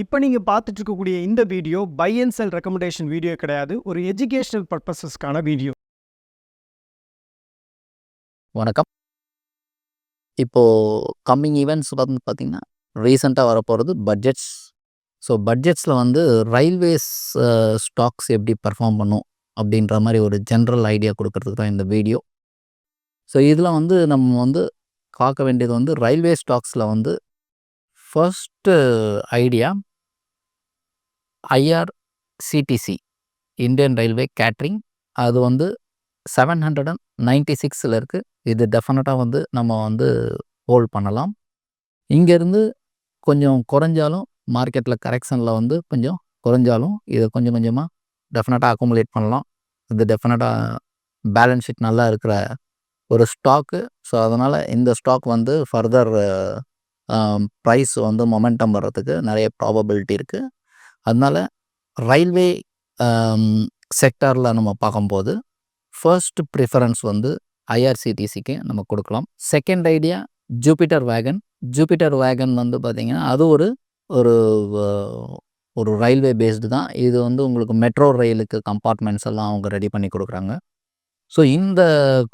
இப்போ நீங்கள் பார்த்துட்டு இருக்கக்கூடிய இந்த video buy and sell recommendation video கிடையாது. ஒரு எஜுகேஷனல் பர்பஸஸ்க்கான வீடியோ. வணக்கம். இப்போது கம்மிங் ஈவெண்ட்ஸ் வந்து பார்த்திங்கன்னா ரீசெண்டாக வரப்போகிறது பட்ஜெட்ஸ் ஸோ பட்ஜெட்ஸில் வந்து ரயில்வேஸ் ஸ்டாக்ஸ் எப்படி பர்ஃபார்ம் பண்ணும் அப்படின்ற மாதிரி ஒரு ஜென்ரல் ஐடியா கொடுக்கறதுக்கு தான் இந்த வீடியோ. ஸோ இதில் வந்து நம்ம வந்து பார்க்க வேண்டியது வந்து ரயில்வே ஸ்டாக்ஸில் வந்து first idea IRCTC Indian railway catering அது வந்து செவன் ஹண்ட்ரட் அண்ட் நைன்ட்டி சிக்ஸில் இருக்குது இது டெஃபினட்டாக வந்து நம்ம வந்து ஹோல்ட் பண்ணலாம். இங்கேருந்து கொஞ்சம் குறைஞ்சாலும் மார்க்கெட்டில் கரெக்ஷனில் வந்து கொஞ்சம் குறைஞ்சாலும் இதை கொஞ்சம் கொஞ்சமாக டெஃபினட்டாக அக்குமுலேட் பண்ணலாம். இது டெஃபினட்டாக பேலன்ஸ் ஷீட் நல்லா இருக்கிற ஒரு ஸ்டாக்கு ஸோ அதனால் இந்த ஸ்டாக் வந்து ஃபர்தர் ப்ரைஸ் வந்து மொமெண்டம் வர்றதுக்கு நிறைய ப்ராபபிலிட்டி இருக்குது அதனால் ரயில்வே செக்டாரில் நம்ம பார்க்கும்போது ஃபர்ஸ்ட் ப்ரிஃபரன்ஸ் வந்து ஐஆர்சிடிசிக்கு நம்ம கொடுக்கலாம். Second idea Jupiter wagon Jupiter wagon வந்து பார்த்திங்கன்னா அது ஒரு ஒரு ஒரு ரயில்வே பேஸ்டு தான். இது வந்து உங்களுக்கு மெட்ரோ ரயிலுக்கு கம்பார்ட்மெண்ட்ஸ் எல்லாம் அவங்க ரெடி பண்ணி கொடுக்குறாங்க. ஸோ இந்த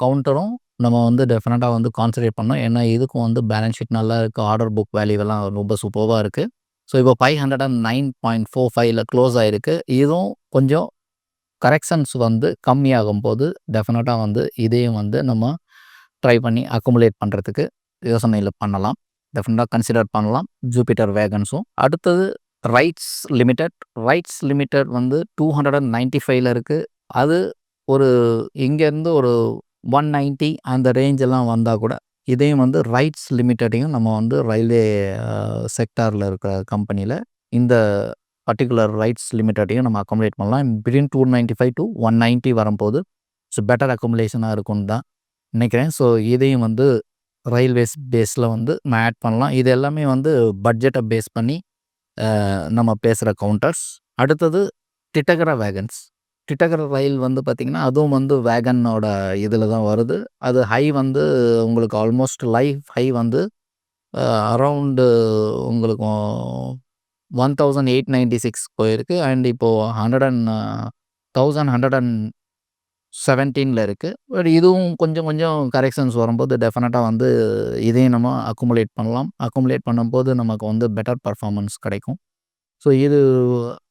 கவுண்டரும் நம்ம வந்து டெஃபினட்டாக வந்து கான்சன்ட்ரேட் பண்ணோம் ஏன்னா இதுக்கும் வந்து பேலன்ஸ் ஷீட் நல்லா இருக்குது ஆர்டர் புக் வேல்யூவெல்லாம் ரொம்ப சூப்பராக இருக்குது ஸோ இப்போ five hundred and nine point four ஃபைவ்ல க்ளோஸ் ஆகிருக்கு இதுவும் கொஞ்சம் கரெக்ஷன்ஸ் வந்து கம்மியாகும் போது டெஃபினட்டாக வந்து இதையும் வந்து நம்ம ட்ரை பண்ணி அக்குமுலேட் பண்ணுறதுக்கு யோசனையில் பண்ணலாம். டெஃபினட்டாக கன்சிடர் பண்ணலாம். ஜூபிட்டர் வேகன்ஸும் அடுத்தது ரைட்ஸ் லிமிடெட் ரைட்ஸ் லிமிடெட் வந்து டூ ஹண்ட்ரட் அண்ட் நைன்ட்டி ஃபைவ்ல இருக்குது அது ஒரு இங்கேருந்து ஒரு ஒன் நைன்ட்டி அந்த ரேஞ்செல்லாம் வந்தால் கூட இதையும் வந்து ரைட்ஸ் லிமிட்டடையும் நம்ம வந்து ரயில்வே செக்டாரில் இருக்கிற கம்பெனியில் இந்த பர்டிகுலர் ரைட்ஸ் லிமிட்டடையும் நம்ம அக்கோமடேட் பண்ணலாம். Between two ninety five to one ninety வரும்போது ஸோ பெட்டர் அக்கோமடேஷனாக இருக்கும்னு தான் நினைக்கிறேன். ஸோ இதையும் வந்து ரயில்வேஸ் பேஸில் வந்து நம்ம ஆட் பண்ணலாம். இது எல்லாமே வந்து பட்ஜெட்டை பேஸ் பண்ணி நம்ம பேசுகிற கவுண்டர்ஸ் அடுத்தது டிட்டகரா வேகன்ஸ் டிட்டகர் ரயில் வந்து பார்த்திங்கன்னா அதுவும் வந்து வேகனோட இதில் தான் வருது. அது ஹை வந்து உங்களுக்கு ஆல்மோஸ்ட் லைஃப் ஹை வந்து அரவுண்டு உங்களுக்கு one thousand eight ninety six போயிருக்கு. அண்ட் இப்போது hundred and thousand hundred and செவன்டீனில் இருக்குது பட் இதுவும் கொஞ்சம் கொஞ்சம் கரெக்ஷன்ஸ் வரும்போது டெஃபினட்டாக வந்து இதையும் நம்ம அக்குமுலேட் பண்ணலாம். அக்குமுலேட் பண்ணும்போது நமக்கு வந்து பெட்டர் பர்ஃபார்மன்ஸ் கிடைக்கும். ஸோ இது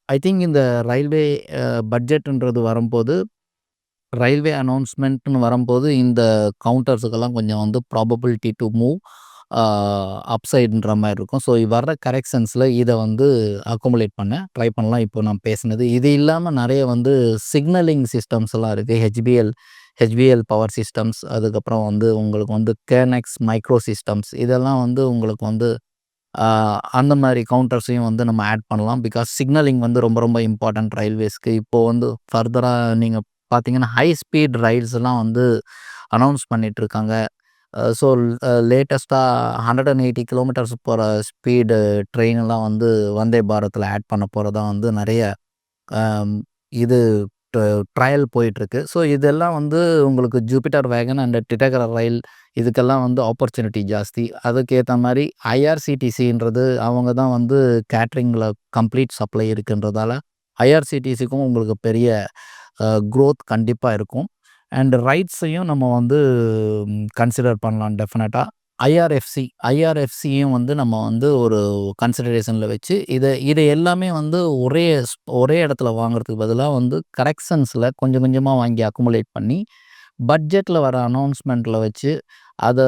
ஐ திங்க் இந்த ரயில்வே பட்ஜெட்டுன்றது uh, வரும்போது ரயில்வே அனௌன்ஸ்மெண்ட்னு வரும்போது இந்த கவுண்டர்ஸுக்கெல்லாம் கொஞ்சம் வந்து ப்ராபபிலிட்டி டு மூவ் அப்சைடுன்ற மாதிரி இருக்கும். ஸோ வர்ற கரெக்ஷன்ஸில் இதை வந்து அக்கோமலேட் பண்ண ட்ரை பண்ணலாம். இப்போ நான் பேசினது. இது இல்லாமல் நிறைய வந்து சிக்னலிங் சிஸ்டம்ஸ் எல்லாம் இருக்குது ஹெச்பிஎல் ஹெச்பிஎல் பவர் சிஸ்டம்ஸ் அதுக்கப்புறம் வந்து உங்களுக்கு வந்து கேனெக்ஸ் மைக்ரோ சிஸ்டம்ஸ் இதெல்லாம் வந்து உங்களுக்கு வந்து அந்த மாதிரி கவுண்டர்ஸையும் வந்து நம்ம ஆட் பண்ணலாம். பிகாஸ் சிக்னலிங் வந்து ரொம்ப ரொம்ப இம்பார்ட்டண்ட் ரயில்வேஸ்க்கு. இப்போது வந்து ஃபர்தராக நீங்கள் பார்த்தீங்கன்னா ஹை ஸ்பீட் ரயில்ஸ்லாம் வந்து அனௌன்ஸ் பண்ணிகிட்ருக்காங்க ஸோ லேட்டஸ்ட்டாக ஹண்ட்ரட் அண்ட் எயிட்டி கிலோமீட்டர்ஸ் போகிற ஸ்பீடு ட்ரெயினெல்லாம் வந்து வந்தே பாரத்தில் ஆட் பண்ண போகிறதா வந்து நிறைய இது ட்ரையல் போயிட்டுருக்கு. ஸோ இதெல்லாம் வந்து உங்களுக்கு ஜூபிட்டர் வேகன் அண்ட் டிட்டகர ரயில் இதுக்கெல்லாம் வந்து ஆப்பர்ச்சுனிட்டி ஜாஸ்தி. அதுக்கேற்ற மாதிரி ஐஆர்சிடிசின்றது அவங்க தான் வந்து கேட்ரிங்கில் கம்ப்ளீட் சப்ளை இருக்குன்றதால ஐஆர்சிடிசிக்கும் உங்களுக்கு பெரிய க்ரோத் கண்டிப்பாக இருக்கும். அண்ட் ரைட்ஸையும் நம்ம வந்து கன்சிடர் பண்ணலாம் டெஃபினட்டாக ஐஆர்எஃப்சி ஐஆர்எஃப்சியும் வந்து நம்ம வந்து ஒரு கன்சிடரேஷனில் வச்சு இதை இதை எல்லாமே வந்து ஒரே ஒரே இடத்துல வாங்குறதுக்கு பதிலாக வந்து கரெக்ஷன்ஸில் கொஞ்சம் கொஞ்சமாக வாங்கி அக்குமுலேட் பண்ணி பட்ஜெட்டில் வர அனௌன்ஸ்மெண்ட்டில் வச்சு அதை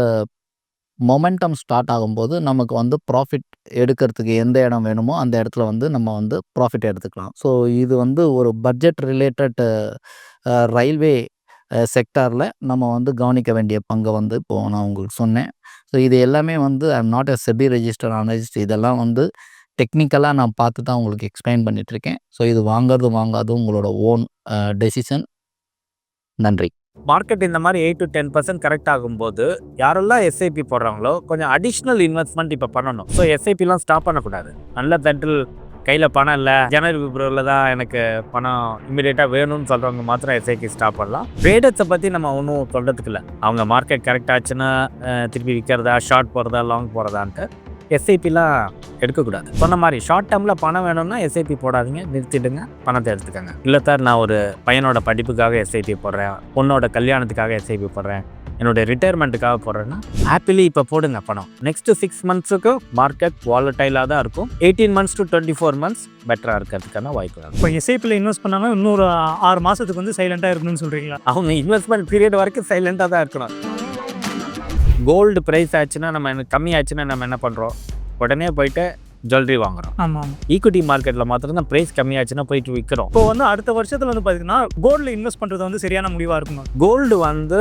மொமெண்டம் ஸ்டார்ட் ஆகும்போது நமக்கு வந்து ப்ராஃபிட் எடுக்கிறதுக்கு எந்த இடம் வேணுமோ அந்த இடத்துல வந்து நம்ம வந்து ப்ராஃபிட் எடுத்துக்கலாம். ஸோ இது வந்து ஒரு பட்ஜெட் ரிலேட்டட் ரயில்வே செக்டாரில் நம்ம வந்து கவனிக்க வேண்டிய பங்கை வந்து இப்போது நான் உங்களுக்கு சொன்னேன். ஸோ இது எல்லாமே வந்து I am not a SEBI register analyst இதெல்லாம் வந்து டெக்னிக்கலாக நான் பார்த்து தான் உங்களுக்கு எக்ஸ்பிளைன் பண்ணிகிட்ருக்கேன் ஸோ இது வாங்கிறது வாங்காதும் உங்களோட ஓன் டெசிஷன் நன்றி. மார்க்கெட் இந்த மாதிரி eight to ten percent correct ஆகும்போது யாரெல்லாம் எஸ்ஐபி போடுறாங்களோ கொஞ்சம் அடிஷ்னல் இன்வெஸ்ட்மெண்ட் இப்போ பண்ணணும். ஸோ எஸ்ஐபிலாம் ஸ்டாப் பண்ணக்கூடாது. நல்ல தென்டல் கையில் பணம் இல்லை. ஜனவரி பிப்ரவரியில் தான் எனக்கு பணம் இமீடியட்டாக வேணும்னு சொல்கிறவங்க மாத்திரம் எஸ்ஐக்கு ஸ்டாப் பண்ணலாம். ட்ரேடர்ஸை பற்றி நம்ம ஒன்றும் சொல்கிறதுக்கு இல்லை. அவங்க மார்க்கெட் கரெக்ட் ஆச்சுன்னா திருப்பி விற்கிறதா ஷார்ட் போகிறதா லாங் போகிறதான்ட்டு எஸ்ஐபிலாம் எடுக்கக்கூடாது. சொன்ன மாதிரி ஷார்ட் டேர்மில் பணம் வேணும்னா எஸ்ஐபி போடாதீங்க. நிறுத்திடுங்க. பணத்தை எடுத்துக்கோங்க. இல்லை சார் நான் ஒரு பையனோட படிப்புக்காக எஸ்ஐபி போடுறேன். பொண்ணோட கல்யாணத்துக்காக எஸ்ஐபி போடுறேன். என்னுடைய ரிட்டையர்மெண்ட்டுக்காக போடுறேன்னா ஹாப்பிலி இப்போ போடுங்க பணம். நெக்ஸ்ட் சிக்ஸ் மந்த்ஸுக்கு மார்க்கெட் வாலட்டைலாக தான் இருக்கும். Eighteen months to twenty four months பெட்டராக இருக்கிறதுக்கான வாய்ப்பு. இப்போ எஸ்ஐபியில் இன்வெஸ்ட் பண்ணாமல் இன்னொரு ஆறு மாதத்துக்கு வந்து சைலண்ட்டாக இருக்கணும்னு சொல்கிறீங்களா அவங்க இன்வெஸ்ட்மெண்ட் பீரியட் வரைக்கும் சைலண்டாக தான் இருக்கணும். கோல்டு ப்ரைஸ் ஆச்சுன்னா நம்ம என்ன கம்மி ஆச்சுன்னா நம்ம என்ன பண்ணுறோம் உடனே போயிட்டு ஜுவல்லரி வாங்குறோம். ஆமாம் ஆமாம் ஈக்விட்டி மார்க்கெட்டில் மாத்திரம் தான் ப்ரைஸ் கம்மியாச்சுன்னா போயிட்டு விற்கிறோம் இப்போ வந்து அடுத்த வருஷத்தில் வந்து பார்த்தீங்கன்னா கோல்டில் இன்வெஸ்ட் பண்ணுறது வந்து சரியான முடிவாக இருக்குமா? கோல்டு வந்து